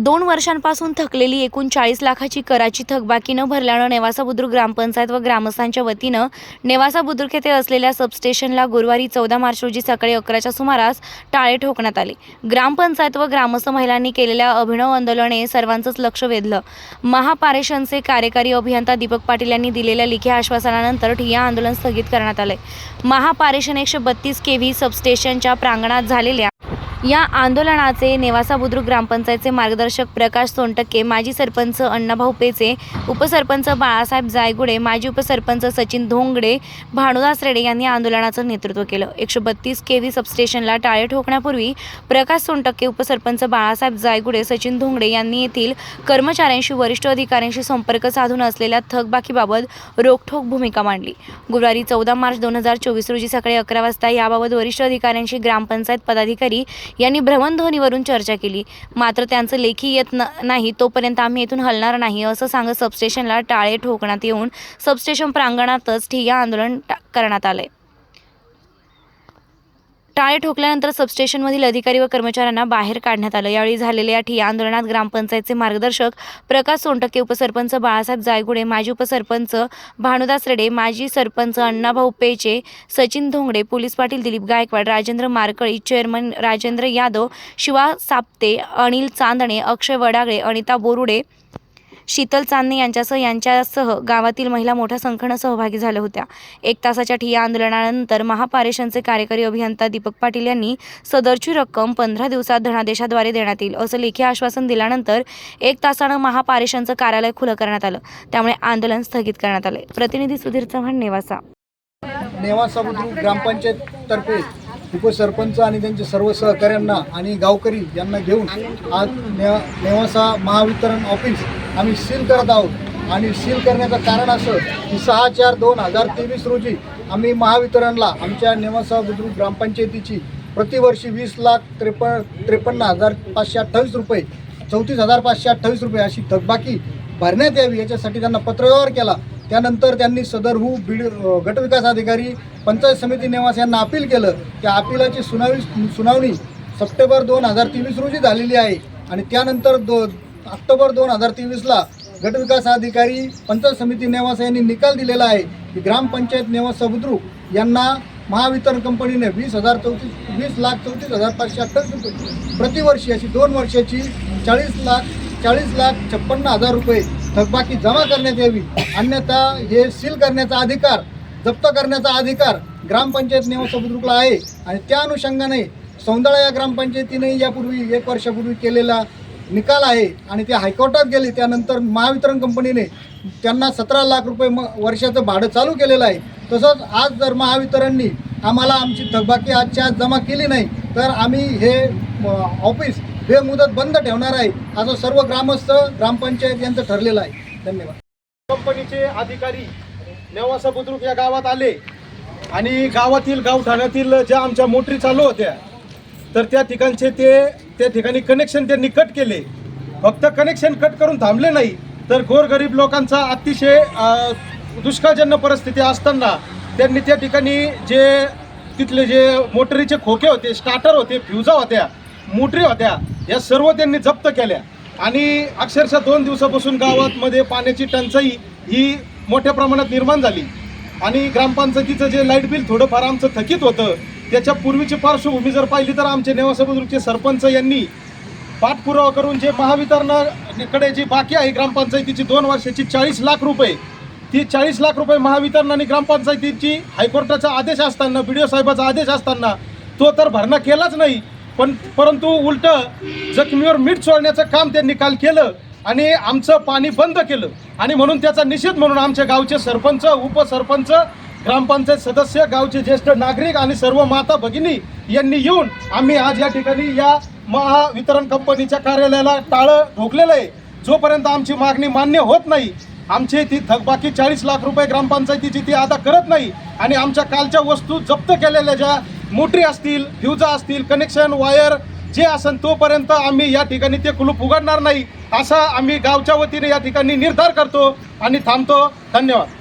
दोन वर्षांपासून थकलेली एकूण चाळीस लाखाची कराची थकबाकी न भरल्यानं नेवासा बुद्रुक ग्रामपंचायत व ग्रामस्थांच्या वतीनं नेवासा बुद्रुक येथे असलेल्या सबस्टेशनला गुरुवारी चौदा मार्च रोजी सकाळी अकराच्या सुमारास टाळे ठोकण्यात आले. ग्रामपंचायत व ग्रामस्थ महिलांनी केलेल्या अभिनव आंदोलने सर्वांचंच लक्ष वेधलं. महापारेषणचे कार्यकारी अभियंता दीपक पाटील यांनी दिलेल्या लिखित आश्वासनानंतर ठिय्या आंदोलन स्थगित करण्यात आले महापारेषण एकशे बत्तीस के व्ही सबस्टेशनच्या प्रांगणात झालेल्या या आंदोलनाचे नेवासा बुद्रुक ग्रामपंचायतचे मार्गदर्शक प्रकाश सोनटक्के माजी सरपंच अण्णाभाऊ पेचे उपसरपंच बाळासाहेब जायगुडे माजी उपसरपंच सचिन धोंगडे भानुदास रेडे यांनी आंदोलनाचं नेतृत्व केलं. एकशे बत्तीस के व्ही सबस्टेशनला टाळे ठोकण्यापूर्वी प्रकाश सोनटक्के उपसरपंच बाळासाहेब जायगुडे सचिन धोंगडे यांनी येथील कर्मचाऱ्यांशी वरिष्ठ अधिकाऱ्यांशी संपर्क साधून असलेल्या थकबाकीबाबत रोखठोक भूमिका मांडली. गुरुवारी चौदा मार्च दोन हजार चोवीस रोजी सकाळी अकरा वाजता याबाबत वरिष्ठ अधिकाऱ्यांशी ग्रामपंचायत पदाधिकारी यांनी भ्रमणध्वनीवरून चर्चा केली. मात्र त्यांचं लेखी येत न नाही तोपर्यंत आम्ही येथून हलणार नाही असं सांगत सबस्टेशनला टाळे ठोकण्यात येऊन सबस्टेशन प्रांगणातच ठिय्या आंदोलन टा- करण्यात आलंय. टाळे ठोकल्यानंतर सबस्टेशनमधील अधिकारी व कर्मचाऱ्यांना बाहेर काढण्यात आलं. यावेळी झालेल्या या ठिय्या आंदोलनात ग्रामपंचायतचे मार्गदर्शक प्रकाश सोनटक्के उपसरपंच बाळासाहेब जायगुडे माजी उपसरपंच भानुदास रेडे माजी सरपंच अण्णाभाऊ पेचे सचिन धोंगडे पोलीस पाटील दिलीप गायकवाड राजेंद्र मारकळी चेअरमन राजेंद्र यादव शिवा साप्ते अनिल चांदणे अक्षय वडागळे अनिता बोरुडे शीतल चांदणे यांच्यासह यांच्यासह गावातील महिला मोठ्या संख्येनं सहभागी झाल्या होत्या. एक तासाच्या ठिया आंदोलनानंतर महापारेषणचे कार्यकारी अभियंता दीपक पाटील यांनी सदरची रक्कम पंधरा दिवसात धनादेशाद्वारे देण्यात येईल असं लेखी आश्वासन दिल्यानंतर एक तासानं महापारेषणचं कार्यालय खुलं करण्यात आलं. त्यामुळे आंदोलन स्थगित करण्यात आले प्रतिनिधी सुधीर चव्हाण नेवासा. नेवासा बुद्रुक उपसरपंच आणि त्यांचे सर्व सहकाऱ्यांना आणि गावकरी यांना घेऊन आज ने नेवासा महावितरण ऑफिस आम्ही सील करत आहोत. आणि सील करण्याचं कारण असं की सहा चार दोन हजार तेवीस रोजी आम्ही महावितरणला आमच्या नेवासा बुद्रुक ग्रामपंचायतीची प्रतिवर्षी वीस लाख त्रेपन्न त्रेपन्न हजार पाचशे अठ्ठावीस रुपये चौतीस हजार पाचशे अठ्ठावीस रुपये अशी थकबाकी भरण्यात यावी याच्यासाठी त्यांना पत्रव्यवहार केला. त्यानंतर त्यांनी सदरहू बीड गटविकास अधिकारी पंचायत समिती नेवास यांना अपील केलं त्या अपिलाची सुनावी सुनावणी सप्टेंबर दोन हजार तेवीस रोजी झालेली आहे. आणि त्यानंतर दो ऑक्टोबर दोन हजार तेवीसला गटविकास अधिकारी पंचायत समिती नेवासा यांनी निकाल दिलेला आहे की ग्रामपंचायत नेवासा बुद्रुक यांना महावितरण कंपनीने वीस हजार चौतीस वीस लाख चौतीस हजार पाचशे अठ्ठावीस रुपये प्रतिवर्षी अशी दोन वर्षाची चाळीस लाख चाळीस लाख छप्पन्न हजार रुपये थकबाकी जमा करण्यात यावी. अन्यथा हे सील करण्याचा अधिकार जप्त करण्याचा अधिकार ग्रामपंचायत नेवासा बुद्रुकला आहे. आणि त्या अनुषंगाने सौंदळा या ग्रामपंचायतीने यापूर्वी एक वर्षापूर्वी केलेला निकाल आहे आणि ते हायकोर्टात गेले त्यानंतर महावितरण कंपनीने त्यांना सतरा लाख रुपये म वर्षाचं भाडं चालू केलेलं आहे. तसंच आज जर महावितरणनी आम्हाला आमची थकबाकी आजच्या आज जमा केली नाही तर आम्ही हे ऑफिस हे मुदत बंद ठेवणार आहे असं सर्व ग्रामस्थ ग्रामपंचायत यांचं ठरलेलं आहे. धन्यवाद. कंपनीचे अधिकारी नेवासा बुद्रुक या गावात आले आणि गावातील गावठाण्यातील ज्या आमच्या मोटरी चालू होत्या तर त्या ठिकाणचे ते त्या ठिकाणी कनेक्शन त्यांनी कट केले. फक्त कनेक्शन कट करून थांबले नाही तर गोरगरीब लोकांचा अतिशय दुष्काळजन्य परिस्थिती असताना त्यांनी त्या ठिकाणी जे तिथले जे मोटरीचे खोके होते स्टार्टर होते फ्युजा होत्या मोटरी होत्या या सर्व त्यांनी जप्त केल्या. आणि अक्षरशः दोन दिवसापासून गावातमध्ये पाण्याची टंचाई ही मोठ्या प्रमाणात निर्माण झाली. आणि ग्रामपंचायतीचं जे लाइट बिल थोडंफार आमचं थकीत होतं त्याच्या पूर्वीची पार्श्वभूमी जर पाहिली तर आमचे नेवासा बुद्रुकचे सरपंच यांनी पाठपुरावा करून जे महावितरणाकडे जी बाकी आहे ग्रामपंचायतीची दोन वर्षाची चाळीस लाख रुपये ती चाळीस लाख रुपये महावितरण आणि ग्रामपंचायतीची हायकोर्टाचा आदेश असताना बी डी ओ साहेबाचा आदेश असताना तो तर भरणा केलाच नाही. पण परंतु उलट जखमीवर मीठ सोडण्याचं काम त्यांनी काल केलं आणि आमचं पाणी बंद केलं. आणि म्हणून त्याचा निषेध म्हणून आमच्या गावचे सरपंच उपसरपंच ग्रामपंचायत सदस्य गावचे ज्येष्ठ नागरिक आणि सर्व माता भगिनी यांनी येऊन आम्ही आज या ठिकाणी या महावितरण कंपनीच्या कार्यालयाला टाळं ठोकलेलं आहे. जोपर्यंत आमची मागणी मान्य होत नाही आमची ती थकबाकी चाळीस लाख रुपये ग्रामपंचायतीची ती आता करत नाही आणि आमच्या कालच्या वस्तू जप्त केलेल्या ज्या मोटरी असतील फ्युजा असतील कनेक्शन वायर जे असेल तोपर्यंत आम्ही या ठिकाणी ते कुलूप उघडणार नाही असा आम्ही गावच्या वतीने या ठिकाणी निर्धार करतो आणि थांबतो. धन्यवाद.